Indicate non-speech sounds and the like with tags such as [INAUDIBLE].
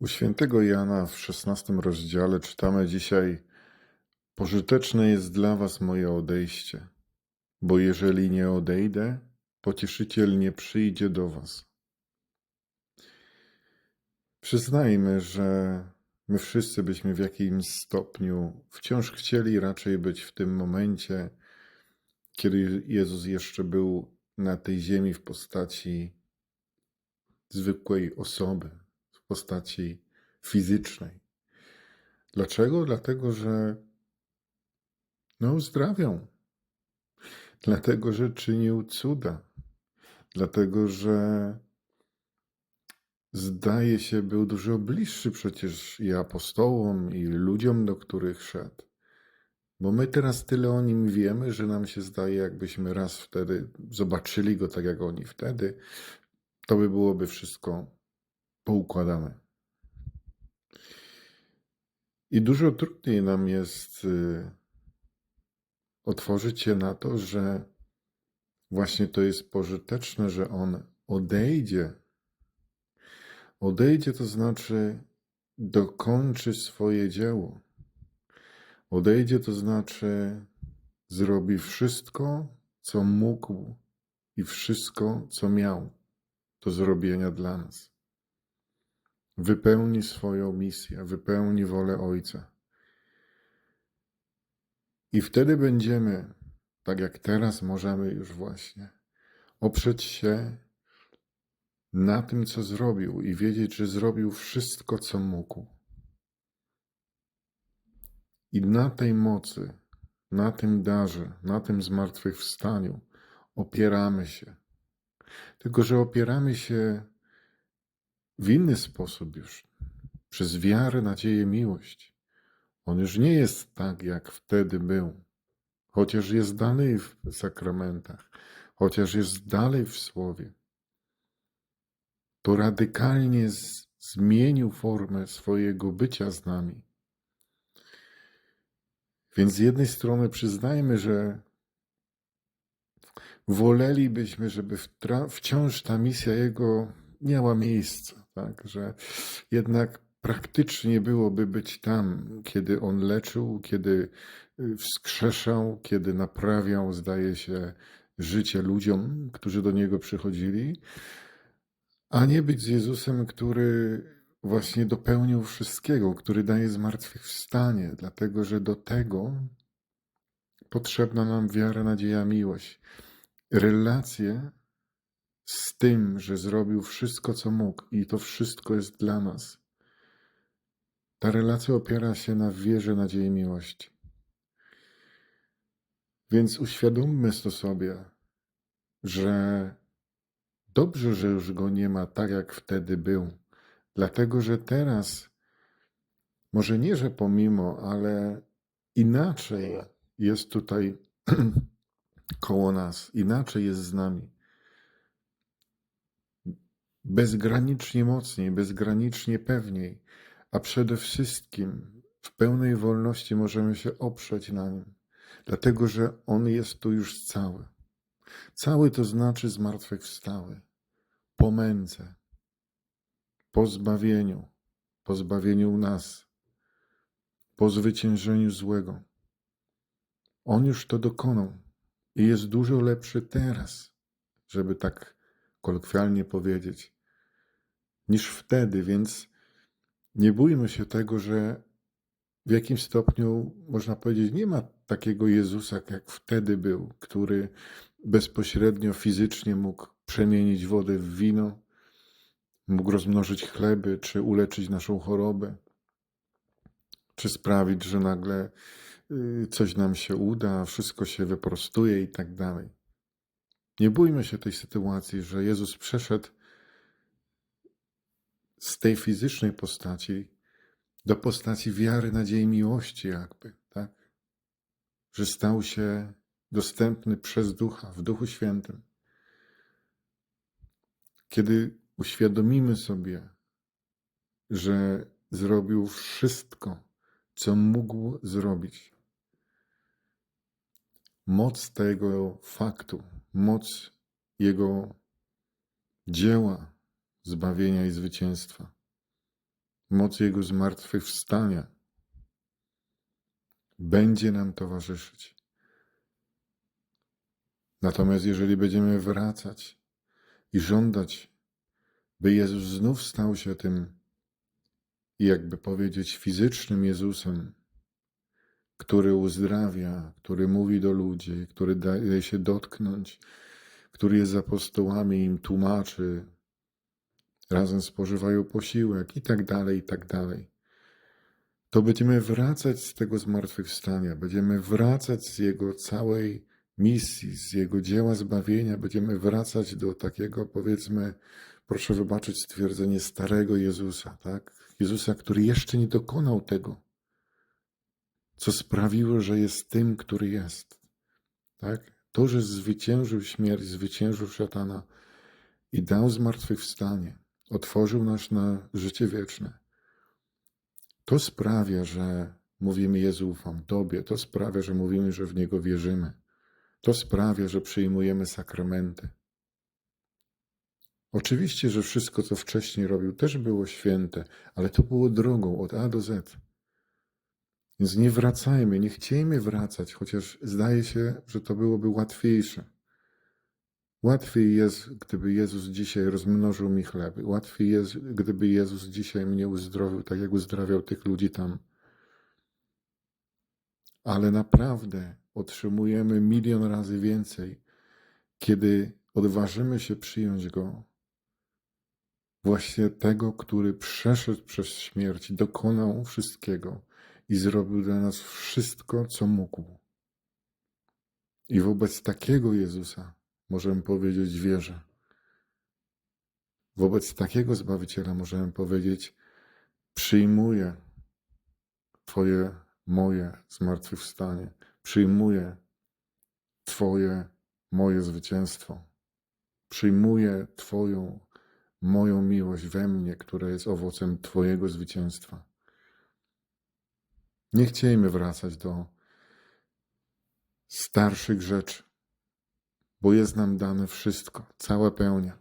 U świętego Jana w szesnastym rozdziale czytamy dzisiaj: Pożyteczne jest dla was moje odejście, bo jeżeli nie odejdę, pocieszyciel nie przyjdzie do was. Przyznajmy, że my wszyscy byśmy w jakimś stopniu wciąż chcieli raczej być w tym momencie, kiedy Jezus jeszcze był na tej ziemi w postaci zwykłej osoby, postaci fizycznej. Dlaczego? Dlatego, że no, uzdrawiał. Dlatego, że czynił cuda. Dlatego, że zdaje się, był dużo bliższy przecież i apostołom, i ludziom, do których szedł. Bo my teraz tyle o nim wiemy, że nam się zdaje, jakbyśmy raz wtedy zobaczyli go tak jak oni wtedy, to by byłoby wszystko poukładane. I dużo trudniej nam jest y, otworzyć się na to, że właśnie to jest pożyteczne, że on odejdzie. Odejdzie to znaczy dokończy swoje dzieło. Odejdzie to znaczy zrobi wszystko, co mógł i wszystko, co miał do zrobienia dla nas. Wypełni swoją misję, wypełni wolę Ojca. I wtedy będziemy, tak jak teraz możemy już właśnie, oprzeć się na tym, co zrobił i wiedzieć, że zrobił wszystko, co mógł. I na tej mocy, na tym darze, na tym zmartwychwstaniu opieramy się. Tylko, że opieramy się w inny sposób już, przez wiarę, nadzieję, miłość. On już nie jest tak, jak wtedy był, chociaż jest dalej w sakramentach, chociaż jest dalej w Słowie. To radykalnie zmienił formę swojego bycia z nami. Więc z jednej strony przyznajmy, że wolelibyśmy, żeby wciąż ta misja Jego miała miejsce, tak? że jednak praktycznie byłoby być tam, kiedy On leczył, kiedy y, wskrzeszał, kiedy naprawiał, zdaje się, życie ludziom, którzy do Niego przychodzili, a nie być z Jezusem, który właśnie dopełnił wszystkiego, który daje zmartwychwstanie, dlatego że do tego potrzebna nam wiara, nadzieja, miłość. Relacje z tym, że zrobił wszystko, co mógł i to wszystko jest dla nas. Ta relacja opiera się na wierze, nadziei, miłości. Więc uświadommy to sobie, że dobrze, że już go nie ma tak, jak wtedy był, dlatego że teraz, może nie, że pomimo, ale inaczej jest tutaj [CLEARS THROAT] koło nas, inaczej jest z nami. Bezgranicznie mocniej, bezgranicznie pewniej, a przede wszystkim w pełnej wolności możemy się oprzeć na nim, dlatego że on jest tu już cały. Cały to znaczy zmartwychwstały, po męce, po zbawieniu, po zbawieniu nas, po zwyciężeniu złego. On już to dokonał i jest dużo lepszy teraz, żeby tak kolokwialnie powiedzieć, niż wtedy, więc nie bójmy się tego, że w jakimś stopniu, można powiedzieć, nie ma takiego Jezusa, jak wtedy był, który bezpośrednio fizycznie mógł przemienić wodę w wino, mógł rozmnożyć chleby, czy uleczyć naszą chorobę, czy sprawić, że nagle y, coś nam się uda, wszystko się wyprostuje i tak dalej. Nie bójmy się tej sytuacji, że Jezus przeszedł z tej fizycznej postaci do postaci wiary, nadziei, miłości, jakby, tak? Że stał się dostępny przez Ducha, w Duchu Świętym. Kiedy uświadomimy sobie, że zrobił wszystko, co mógł zrobić, moc tego faktu, moc Jego dzieła zbawienia i zwycięstwa moc Jego zmartwychwstania będzie nam towarzyszyć. Natomiast jeżeli będziemy wracać i żądać, by Jezus znów stał się tym, jakby powiedzieć, fizycznym Jezusem, który uzdrawia, który mówi do ludzi, który daje się dotknąć, który jest z apostołami, im tłumaczy, razem spożywają posiłek i tak dalej, i tak dalej. To będziemy wracać z tego zmartwychwstania, będziemy wracać z Jego całej misji, z Jego dzieła zbawienia, będziemy wracać do takiego, powiedzmy, proszę wybaczyć stwierdzenie starego Jezusa, tak? Jezusa, który jeszcze nie dokonał tego, co sprawiło, że jest tym, który jest. Tak? To, że zwyciężył śmierć, zwyciężył szatana i dał zmartwychwstanie, otworzył nas na życie wieczne. To sprawia, że mówimy Jezu ufam Tobie, to sprawia, że mówimy, że w Niego wierzymy. To sprawia, że przyjmujemy sakramenty. Oczywiście, że wszystko, co wcześniej robił, też było święte, ale to było drogą od A do Z. Więc nie wracajmy, nie chciejmy wracać, chociaż zdaje się, że to byłoby łatwiejsze. Łatwiej jest, gdyby Jezus dzisiaj rozmnożył mi chleby. Łatwiej jest, gdyby Jezus dzisiaj mnie uzdrowił, tak jak uzdrawiał tych ludzi tam. Ale naprawdę otrzymujemy milion razy więcej, kiedy odważymy się przyjąć Go. Właśnie tego, który przeszedł przez śmierć, dokonał wszystkiego i zrobił dla nas wszystko, co mógł. I wobec takiego Jezusa możemy powiedzieć wierzę. Wobec takiego Zbawiciela możemy powiedzieć przyjmuję Twoje, moje zmartwychwstanie, przyjmuję Twoje, moje zwycięstwo, przyjmuję Twoją, moją miłość we mnie, która jest owocem Twojego zwycięstwa. Nie chciejmy wracać do starszych rzeczy, bo jest nam dane wszystko, cała pełnia.